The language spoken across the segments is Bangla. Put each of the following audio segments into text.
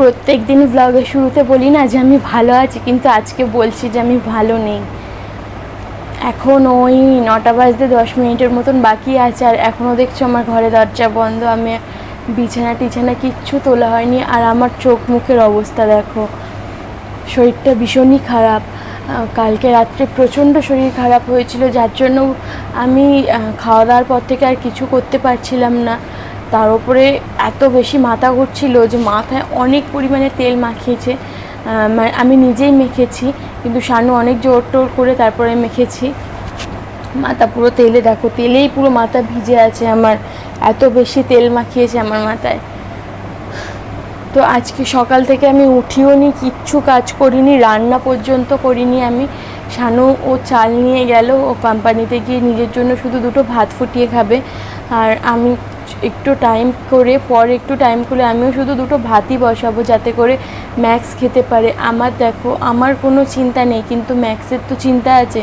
প্রত্যেক দিন ব্লগের শুরুতে বলি না যে আমি ভালো আছি, কিন্তু আজকে বলছি যে আমি ভালো নেই। এখন ওই নটা বাজতে দশ মিনিটের মতন বাকি আছে, আর এখনও দেখছ আমার ঘরে দরজা বন্ধ, আমি বিছানা টিছানা কিচ্ছু তোলা হয়নি, আর আমার চোখ মুখের অবস্থা দেখো। শরীরটা ভীষণই খারাপ। কালকে রাত্রে প্রচণ্ড শরীর খারাপ হয়েছিল, যার জন্য আমি খাওয়া দাওয়ার পর থেকে আর কিছু করতে পারছিলাম না। তার উপরে এত বেশি মাথা ঘুরছিল যে মাথায় অনেক পরিমাণে তেল মাখিয়েছে। আমি নিজেই মেখেছি, কিন্তু শানু অনেক জোর টোর করে তারপরে মেখেছি। মাথা পুরো তেলে, দেখো, তেলেই পুরো মাথা ভিজে আছে আমার। এত বেশি তেল মাখিয়েছে আমার মাথায়। তো আজকে সকাল থেকে আমি উঠিও নি, কিচ্ছু কাজ করিনি, রান্না পর্যন্ত করিনি আমি। শানু ও চাল নিয়ে গেল, ও কোম্পানিতে গিয়ে নিজের জন্য শুধু দুটো ভাত ফুটিয়ে খাবে। আর আমি একটু টাইম করে, পরে একটু টাইম করে আমিও শুধু দুটো ভাতই বসাবো যাতে করে ম্যাক্স খেতে পারে। আমার দেখো, আমার কোনো চিন্তা নেই, কিন্তু ম্যাক্সের তো চিন্তা আছে।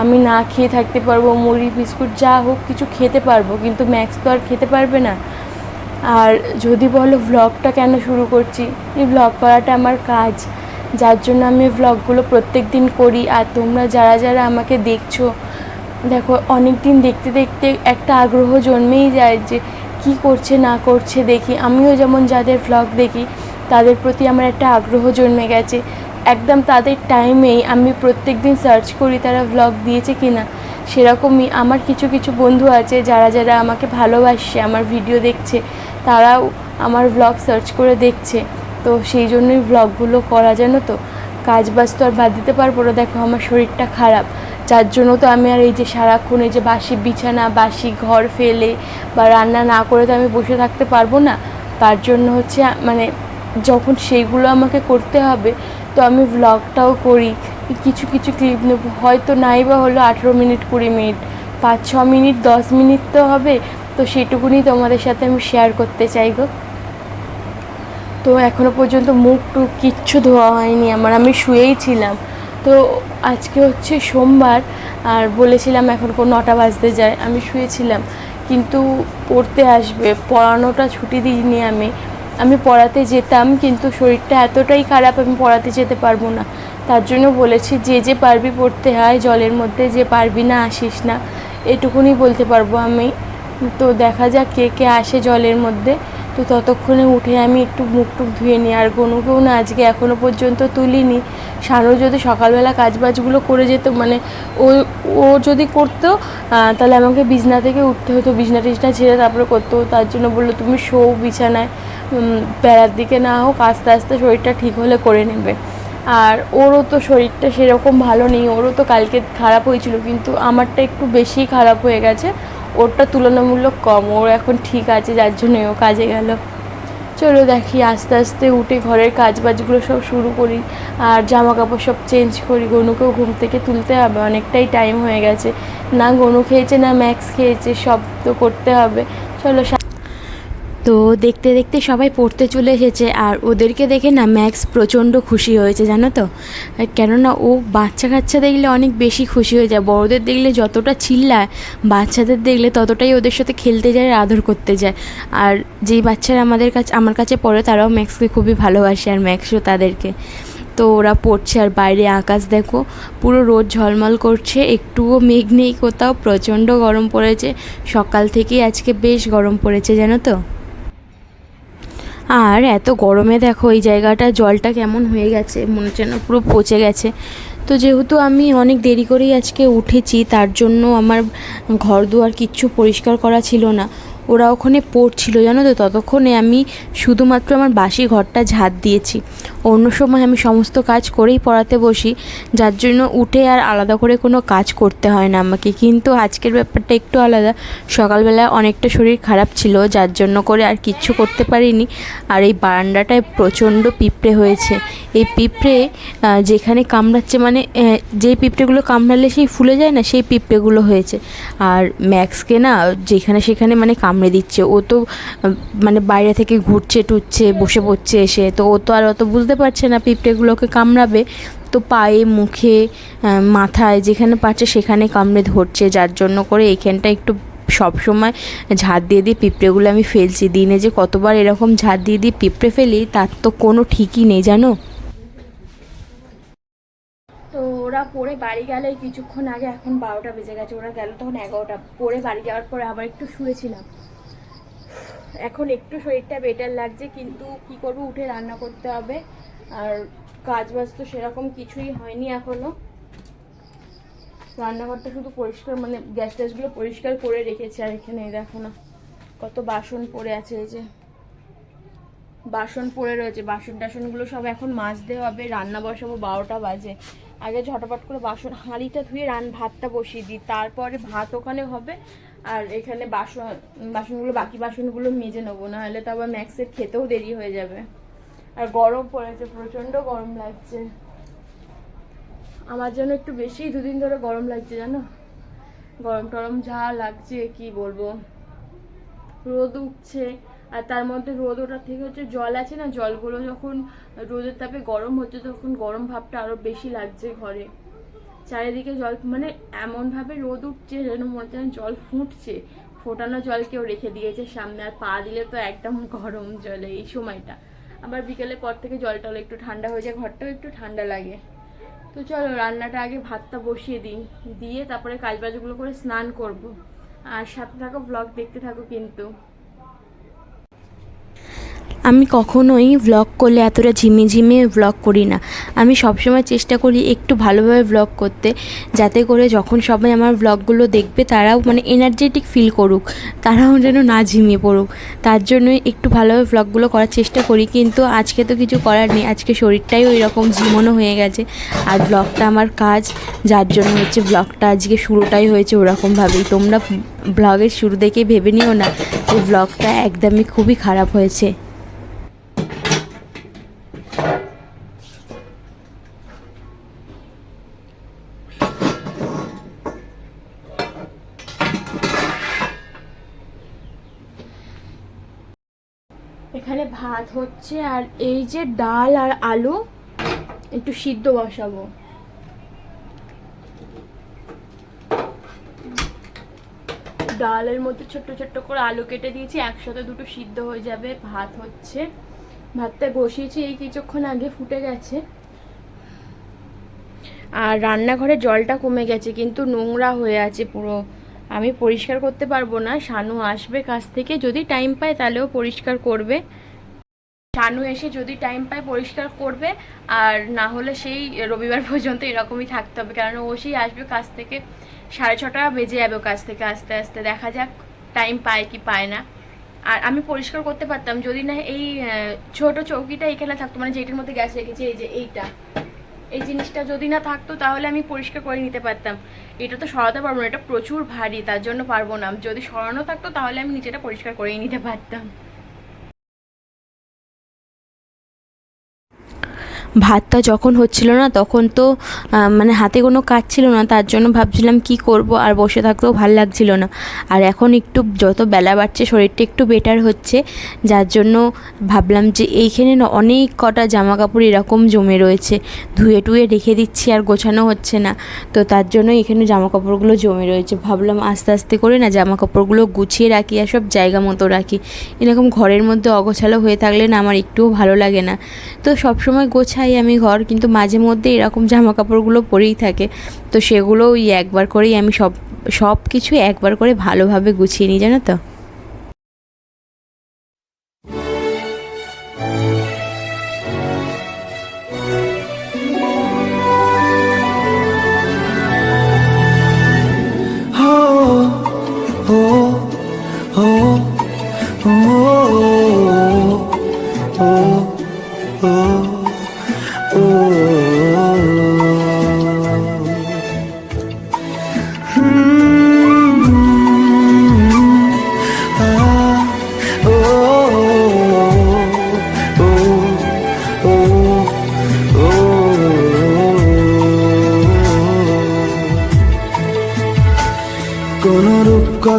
আমি না খেয়ে থাকতে পারব, মুড়ি, বিস্কুট, যা হোক কিছু খেতে পারব, কিন্তু ম্যাক্স তো আর খেতে পারবে না। আর যদি বলো ভ্লগটা কেন শুরু করছি? এই ভ্লগ করাটা আমার কাজ। যার জন্য আমি ভ্লগগুলো প্রত্যেক দিন করি। আর তোমরা যারা যারা আমাকে দেখছ, দেখো অনেক দিন দেখতে দেখতে একটা আগ্রহ জন্মেই যায় যে কি করছে, না করছে দেখি। আমিও যেমন যাদের ভ্লগ দেখি, তাদের প্রতি আমার একটা আগ্রহ জন্মে গেছে। একদম তাদের টাইমেই আমি প্রত্যেক দিন সার্চ করি তারা ভ্লগ দিয়েছে কি না সেরকমই আমার কিছু কিছু বন্ধু আছে যারা যারা আমাকে ভালোবাসছে, আমার ভিডিও দেখছে, তারাও আমার ভ্লগ সার্চ করে দেখছে। তো সেই জন্যই ভ্লগগুলো করা জানো তো। কাজ বাজ তো আর বাদ দিতে পারব না, দেখো আমার শরীরটা খারাপ। যার জন্য তো আমি আর এই যে সারাক্ষণ এই যে বাসি বিছানা, বাসি ঘর ফেলে বা রান্না না করে তো আমি বসে থাকতে পারব না। তার জন্য হচ্ছে মানে যখন সেইগুলো আমাকে করতে হবে, তো আমি ভ্লগটাও করি। কিছু কিছু ক্লিপ নেব। হয়তো নাই বা হলো আঠেরো মিনিট, কুড়ি মিনিট, পাঁচ, ছ মিনিট, দশ মিনিট তো হবে। তো সেটুকুনি তোমাদের সাথে আমি শেয়ার করতে চাই গো। তো এখনও পর্যন্ত মুখ টুক কিচ্ছু ধোয়া হয়নি আমার। আমি শুয়েই ছিলাম। তো আজকে হচ্ছে সোমবার, আর বলেছিলাম এখন কোন নটা বাজতে যায়, আমি শুয়েছিলাম। কিন্তু পড়তে আসবে, পড়ানোটা ছুটি দিইনি আমি। আমি পড়াতে যেতাম, কিন্তু শরীরটা এতটাই খারাপ, আমি পড়াতে যেতে পারব না। তার জন্য বলেছি, যে যে পারবি পড়তে হয় জলের মধ্যে, যে পারবি না আসিস না। এটুকুনি বলতে পারব আমি। তো দেখা যাক কে কে আসে জলের মধ্যে। তো ততক্ষণে উঠে আমি একটু মুখ টুক ধুয়ে নিই। আর গনুকেও না আজকে এখনও পর্যন্ত তুলিনি। সারও যদি সকালবেলা কাজ বাজগুলো করে যেত মানে ও ও যদি করতো তাহলে আমাকে বিছনা থেকে উঠতে হতো। বিছনা টিছনা ছেড়ে তারপরে করতে তার জন্য বলল, তুমি শো বিছানায়। বেড়ার দিকে না হোক, আস্তে আস্তে শরীরটা ঠিক হলে করে নেবে। আর ওরও তো শরীরটা সেরকম ভালো নেই। ওরও তো কালকে খারাপ হয়েছিল, কিন্তু আমারটা একটু বেশি খারাপ হয়ে গেছে। ওরটা তুলনামূলক কম, ওর এখন ঠিক আছে, যার জন্য ও কাজে গেল। চলো দেখি, আস্তে আস্তে উঠে ঘরের কাজ বাজগুলো সব শুরু করি, আর জামা কাপড় সব চেঞ্জ করি। গনুকেও ঘুম থেকে তুলতে হবে, অনেকটাই টাইম হয়ে গেছে। না গনু খেয়েছে, না ম্যাক্স খেয়েছে, সব তো করতে হবে। চলো তো দেখতে দেখতে সবাই পড়তে চলে এসেছে আর ওদেরকে দেখে না ম্যাক্স প্রচণ্ড খুশি হয়েছে, জানো তো? কেননা ও বাচ্চা কাচ্চা দেখলে অনেক বেশি খুশি হয়ে যায়। বড়দের দেখলে যতটা চিল্লায়, বাচ্চাদের দেখলে ততটাই ওদের সাথে খেলতে যায় আর আদর করতে যায়। আর যেই বাচ্চারা আমাদের কাছে আমার কাছে পড়ে, তারাও ম্যাক্সকে খুবই ভালোবাসে আর ম্যাক্সও তাদেরকে। তো ওরা পড়ছে আর বাইরে আকাশ দেখো, পুরো রোদ ঝলমল করছে, একটুও মেঘ নেই কোথাও, প্রচণ্ড গরম পড়েছে। সকাল থেকেই আজকে বেশ গরম পড়েছে, জানো তো? আর এত গরমে দেখো এই জায়গাটা জলটা কেমন হয়ে গেছে, মনে হচ্ছে না পুরো পচে গেছে। তো যেহেতু আমি অনেক দেরি করেই আজকে উঠেছি, তার জন্য আমার ঘর দুয়ার কিচ্ছু পরিষ্কার করা ছিল না। ওরা ওখানে পড়ছিল, জানো তো? ততক্ষণে আমি শুধুমাত্র আমার বাসি ঘরটা ঝাঁট দিয়েছি। অন্য সময় আমি সমস্ত কাজ করেই পড়াতে বসি, যার জন্য উঠে আর আলাদা করে কোনো কাজ করতে হয় না আমাকে। কিন্তু আজকের ব্যাপারটা একটু আলাদা। সকালবেলা অনেকটা শরীর খারাপ ছিল, যার জন্য করে আর কিচ্ছু করতে পারিনি। আর এই বারান্দাটায় প্রচণ্ড পিঁপড়ে হয়েছে। এই পিঁপড়ে যেখানে কামড়াচ্ছে মানে যে পিঁপড়েগুলো কামড়ালে সেই ফুলে যায় না, সেই পিঁপড়েগুলো হয়েছে। আর ম্যাক্সকে না, যেখানে সেখানে মানে কামড়ে দিচ্ছে। ও তো মানে বাইরে থেকে ঘুরছে টুচ্ছে বসে পড়ছে এসে। তো ও তো আর অত বুঝতে পারছে না পিঁপড়েগুলোকে কামড়াবে। তো পায়ে, মুখে মাথায় যেখানে পারছে সেখানে কামড়ে ধরছে। যার জন্য করে এইখানটা একটু সব সময় ঝাড় দিয়ে দিয়ে পিঁপড়েগুলো আমি ফেলছি। দিনে যে কতবার এরকম ঝাড় দিয়ে দিয়ে পিঁপড়ে ফেলি, তার তো কোনো ঠিকই নেই, জানো তো ওরা পড়ে বাড়ি গেলে কিছুক্ষণ আগে এখন বারোটা বেজে গেছে, ওরা গেল তখন এগারোটা। পড়ে বাড়ি যাওয়ার পরে আবার একটু শুয়েছিলাম। এখন একটু শরীরটা বেটার লাগছে, কিন্তু কি করব, উঠে রান্না করতে হবে। আর কাজ বাজ তো সেরকম কিছুই হয়নি এখনও। রান্নাঘরটা শুধু পরিষ্কার মানে গ্যাস ট্যাসগুলো পরিষ্কার করে রেখেছি আর এখানে দেখো না, কত বাসন পড়ে আছে এই যে। বাসন পড়ে রয়েছে বাসন টাসনগুলো সব এখন মাজতে হবে, রান্না বসাবো বারোটা বাজে। আগে ঝটপট করে বাসন, হাঁড়িটা ধুয়ে রান ভাতটা বসিয়ে দিই। তারপরে ভাত ওখানে হবে, আর এখানে বাসন, বাসনগুলো, বাকি বাসনগুলো মেজে নেব না হলে তো আবার ম্যাক্সের খেতেও দেরি হয়ে যাবে। আর গরম পড়েছে, প্রচণ্ড গরম লাগছে। আমার জন্য একটু বেশি দুদিন ধরে গরম লাগছে, জানো? গরম টরম যা লাগছে, কি বলব? রোদ উঠছে আর তার মধ্যে রোদ ওঠার থেকে হচ্ছে জল আছে না, জলগুলো যখন রোদের তাপে গরম হচ্ছে তখন গরম ভাবটা আরও বেশি লাগছে ঘরে। চারিদিকে জল মানে এমনভাবে রোদ উঠছে যেন মনে হচ্ছে জল ফুটছে। ফোটানো জল কেউ রেখে দিয়েছে সামনে, আর পা দিলে তো একদম গরম জলে এই সময়টা। আবার বিকেলের পর থেকে জল টল একটু ঠান্ডা হয়ে যায়, ঘরটাও একটু ঠান্ডা লাগে। তো চলো, রান্নাটা আগে ভাতটা বসিয়ে দিই। দিয়ে তারপরে কাজবাজগুলো করে স্নান করব। আর সাথে থাকো ব্লগ দেখতে থাকো কিন্তু। আমি কখনোই ভ্লগ করলে এতটা ঝিমিয়ে ঝিমিয়ে ভ্লগ করি না। আমি সবসময় চেষ্টা করি একটু ভালোভাবে ভ্লগ করতে, যাতে করে যখন সবাই আমার ভ্লগগুলো দেখবে তারাও মানে এনার্জেটিক ফিল করুক, তারাও যেন না ঝিমিয়ে পড়ুক। তার জন্যই একটু ভালোভাবে ভ্লগগুলো করার চেষ্টা করি, কিন্তু আজকে তো কিছু করার নেই, আজকে শরীরটাই ওই রকম ঝিমনো হয়ে গেছে। আর ব্লগটা আমার কাজ, যার জন্য হচ্ছে ব্লগটা আজকে শুরুটাই হয়েছে ওরকমভাবেই। তোমরা ব্লগের শুরু দেখে ভেবে নিও না যে ব্লগটা একদমই খুবই খারাপ হয়েছে এখানে ভাত হচ্ছে আর এই যে ডাল আর আলু, একটু সিদ্ধ বসাবো। ডালের মধ্যে ছোট্ট ছোট্ট করে আলু কেটে দিয়েছি, একসাথে দুটো সিদ্ধ হয়ে যাবে, ভাত হচ্ছে। ভাতটা বসিয়েছি, এই কিছুক্ষণ আগে ফুটে গেছে। আর রান্নাঘরে জলটা কমে গেছে, কিন্তু নোংরা হয়ে আছে পুরো। আমি পরিষ্কার করতে পারব না, শানু আসবে কাছ থেকে, যদি টাইম পায় তাহলেও পরিষ্কার করবে। শানু এসে যদি টাইম পায় পরিষ্কার করবে, আর না হলে সেই রবিবার পর্যন্ত এরকমই থাকতে হবে। কারণ ও সেই আসবে কাজ থেকে সাড়ে ছটা বেজে যাবে কাছ থেকে আস্তে আস্তে। দেখা যাক টাইম পায় কি পায় না। আর আমি পরিষ্কার করতে পারতাম, যদি না এই ছোট চৌকিটা এখানে থাকতো মানে যেটার মধ্যে গ্যাস রেখেছি, এই যে এইটা। এই জিনিসটা যদি না থাকতো, তাহলে আমি পরিষ্কার করে নিতে পারতাম। এটা তো সরাতে পারব না, এটা প্রচুর ভারী, তার জন্য পারব না। যদি সরানো থাকতো, তাহলে আমি নিচেটা পরিষ্কার করেই নিতে পারতাম। ভাতটা যখন হচ্ছিল না, তখন তো মানে হাতে কোনো কাজ ছিল না, তার জন্য ভাবছিলাম কি করব, আর বসে থাকতেও ভালো লাগছিল না। আর এখন একটু যত বেলা বাড়ছে, শরীরটা একটু বেটার হচ্ছে, যার জন্য ভাবলাম যে এইখানে না অনেক কটা জামা কাপড় এরকম জমে রয়েছে, ধুয়ে টুয়ে রেখে দিচ্ছি আর গোছানো হচ্ছে না। তো তার জন্য এখানে জামা কাপড়গুলো জমে রয়েছে। ভাবলাম আস্তে আস্তে করে না জামা কাপড়গুলো গুছিয়ে রাখি আর সব জায়গা মতো রাখি। এরকম ঘরের মধ্যে অগোছালো হয়ে থাকলে না আমার একটুও ভালো লাগে না। তো সবসময় গোছাই আমি ঘর, কিন্তু মাঝে মধ্যে এরকম জামা কাপড়গুলো পরেই থাকে। তো সেগুলো ওই একবার করেই আমি সব সব কিছু একবার করে ভালোভাবে গুছিয়ে নিই, জানো তো?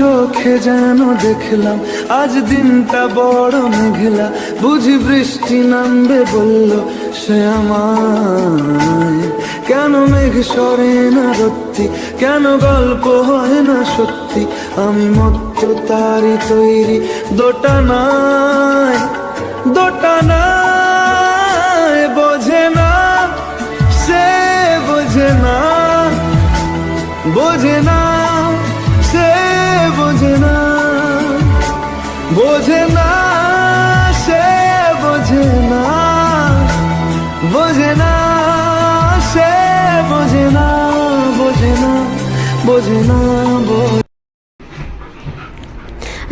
চোখে যেন দেখলাম, আজ দিনটা বড় মেঘলা। বুঝি বৃষ্টি নামবে বলল, সে আমায়। কেন মেঘ সরে না রত্তি? কেন গল্প হয় না সত্যি? আমি মত্ত তারি তৈরি, দোটা নাই দোটা নাই, বোঝে না, সে বোঝে না বোঝে না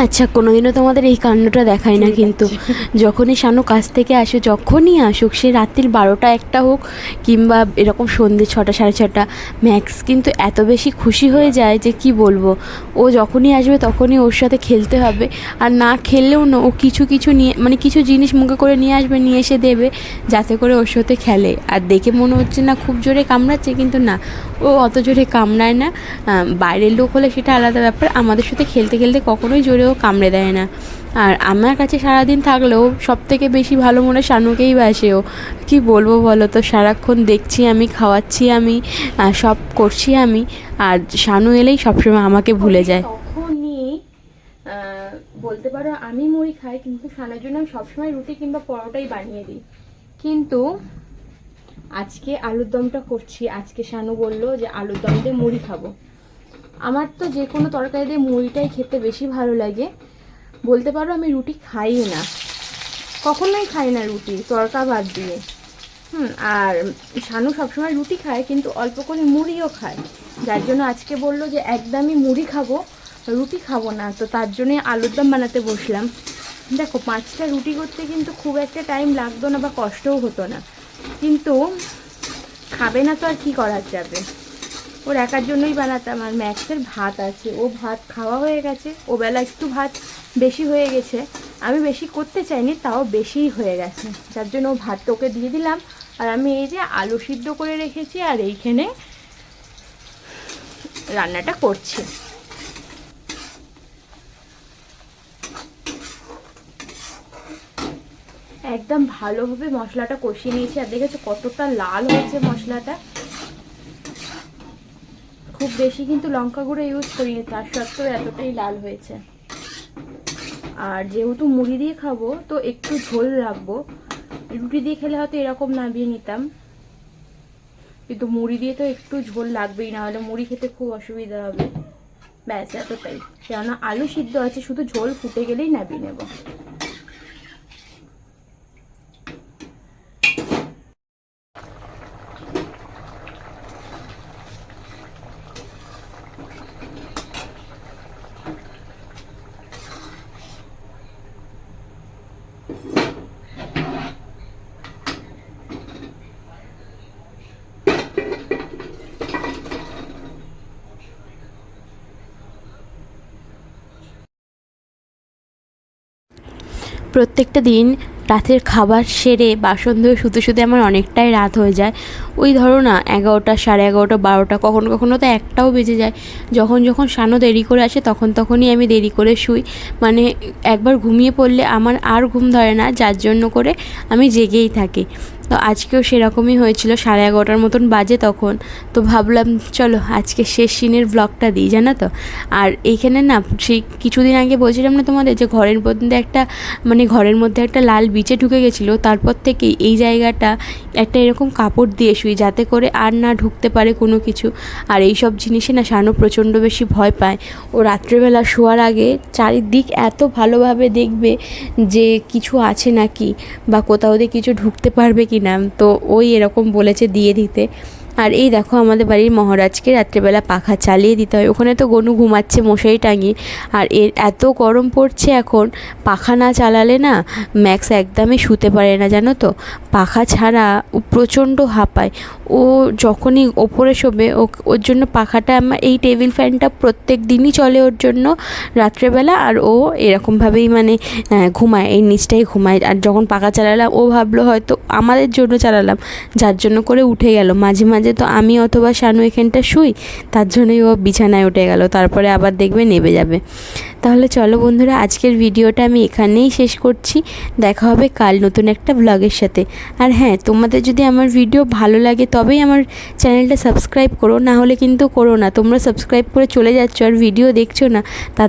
আচ্ছা কোনোদিনও তোমাদের এই কাণ্ডটা দেখায় না কিন্তু। যখনই শানু কাছ থেকে আসে যখনই আসুক সে রাত্রির বারোটা একটা হোক কিংবা এরকম সন্ধ্যে ছটা সাড়ে ছটা ম্যাক্স কিন্তু এত বেশি খুশি হয়ে যায় যে কি বলব। ও যখনই আসবে তখনই ওর সাথে খেলতে হবে। আর না খেললেও না ও কিছু কিছু নিয়ে মানে কিছু জিনিস মুখে করে নিয়ে আসবে নিয়ে এসে দেবে যাতে করে ওর সাথে খেলে। আর দেখে মনে হচ্ছে না খুব জোরে কামড়াচ্ছে কিন্তু না। ও অত জোরে কামড়ায় না। বাইরের লোক হলে সেটা আলাদা ব্যাপার। আমাদের সাথে খেলতে খেলতে কখনোই জোরেও কামড়ে দেয় না। আর আমার কাছে সারাদিন থাকলেও সব থেকে বেশি ভালো মনে শানুকেই বাসে ও। কী বলব বলো তো? সারাক্ষণ দেখছি আমি, খাওয়াচ্ছি আমি সব করছি আমি, আর শানু এলেই সবসময় আমাকে ভুলে যায়। বলতে পারো আমি মুড়ি খাই, কিন্তু সানার জন্য আমি সবসময় রুটি কিংবা পরোটাই বানিয়ে দিই। কিন্তু আজকে আলুর দমটা করছি। আজকে শানু বলল যে আলুর দম দিয়ে মুড়ি খাব। আমার তো যে কোনো তরকারি দিয়ে মুড়িটাই খেতে বেশি ভালো লাগে। বলতে পারো আমি রুটি খাই না। কখনোই খাই না রুটি, তরকা ভাত দিয়ে। হুম, আর শানু সবসময় রুটি খায়, কিন্তু অল্প করে মুড়িও খায়। যার জন্য আজকে বলল যে একদমই মুড়ি খাব, রুটি খাব না। তো তার জন্যে আলুর দম বানাতে বসলাম। দেখো, পাঁচটা রুটি করতে কিন্তু খুব একটা টাইম লাগতো না বা কষ্টও হতো না। কিন্তু খাবে না তো আর কি করা যাবে? ওর একার জন্যই বানাতাম আর ম্যাক্সের ভাত আছে। ও ভাত খাওয়া হয়ে গেছে। ও বেলা একটু ভাত বেশি হয়ে গেছে। আমি বেশি করতে চাইনি, তাও বেশিই হয়ে গেছে। যার জন্য ও ভাতটা ওকে দিয়ে দিলাম। আর আমি এই যে আলু সিদ্ধ করে রেখেছি আর এইখানে রান্নাটা করছি। একদম ভালোভাবে মশলাটা কষিয়ে নিয়েছি। আর দেখেছ কতটা লাল হয়েছে মশলাটা? খুব বেশি কিন্তু লঙ্কা গুঁড়ো ইউজ করিনি, তার সত্ত্বেও এতটাই লাল হয়েছে। আর যেহেতু মুড়ি দিয়ে খাব, তো একটু ঝোল রাখব। রুটি দিয়ে খেলে হয়তো এরকম নামিয়ে নিতাম। কিন্তু মুড়ি দিয়ে তো একটু ঝোল লাগবেই না হলে মুড়ি খেতে খুব অসুবিধা হবে। ব্যাস, এতটাই। কেননা আলু সিদ্ধ আছে, শুধু ঝোল ফুটে গেলেই নামিয়ে নেব। প্রত্যেকটা দিন রাতের খাবার সেরে বাসন ধুয়ে শুতে শুতে আমার অনেকটাই রাত হয়ে যায়। ওই ধরো না, এগারোটা, সাড়ে এগারোটা, বারোটা, কখনো কখনো তো একটাও বেজে যায়। যখন যখন সানো দেরি করে আসে তখন তখনই আমি দেরি করে শুই। মানে একবার ঘুমিয়ে পড়লে আমার আর ঘুম ধরে না, যার জন্য করে আমি জেগেই থাকি। তো আজকেও সেরকমই হয়েছিল, সাড়ে এগারোটার মতন বাজে তখন। তো ভাবলাম, চলো আজকে শেষ সিনের ব্লগটা দিই, জানো তো? আর এইখানে না, সেই কিছুদিন আগে বলছিলাম না তোমাদের যে ঘরের মধ্যে একটা মানে ঘরের মধ্যে একটা লাল বিচে ঢুকে গেছিল, তারপর থেকেই এই জায়গাটা একটা এরকম কাপড় দিয়ে শুই যাতে করে আর না ঢুকতে পারে কোনো কিছু। আর এই সব জিনিসে না শানু প্রচণ্ড বেশি ভয় পায়। ও রাত্রেবেলা শোয়ার আগে চারিদিক এত ভালোভাবে দেখবে যে কিছু আছে নাকি বা কোথাও দিয়ে কিছু ঢুকতে পারবে কি না তো ওই এরকম বলেছে দিয়ে দিতে। আর এই দেখো আমাদের বাড়ির মহারাজকে রাত্রেবেলা পাখা চালিয়ে দিতে হয়। ওখানে তো গনু ঘুমাচ্ছে, মশারি টাঙিয়ে। আর এর এত গরম পড়ছে এখন, পাখা না চালালে না ম্যাক্স একদমই শুতে পারে না, জানো তো? পাখা ছাড়া ও প্রচণ্ড হাঁপায়। ও যখনই ওপরে শোবে ওর জন্য পাখাটা আমার এই টেবিল ফ্যানটা প্রত্যেক দিনই চলে ওর জন্য রাত্রেবেলা। আর ও এরকমভাবেই মানে ঘুমায়, এই নিচটাই ঘুমায়। আর যখন পাখা চালালাম, ও ভাবলো হয়তো আমাদের জন্য চালালাম, যার জন্য করে উঠে গেল। মাঝে মাঝে তো আমি অথবা শানু এখানটা শুই, তার জন্যই ও বিছানায় উঠে গেল, তারপরে আবার দেখবে নেবে যাবে। তাহলে চলো বন্ধুরা, আজকের ভিডিওটা আমি এখানেই শেষ করছি। দেখা হবে কাল নতুন একটা ব্লগের সাথে। আর হ্যাঁ তোমাদের যদি আমার ভিডিও ভালো লাগে, তবেই আমার চ্যানেলটা সাবস্ক্রাইব করো, না হলে কিন্তু করো না। তোমরা সাবস্ক্রাইব করে চলে যাচ্ছ আর ভিডিও দেখছ না, তা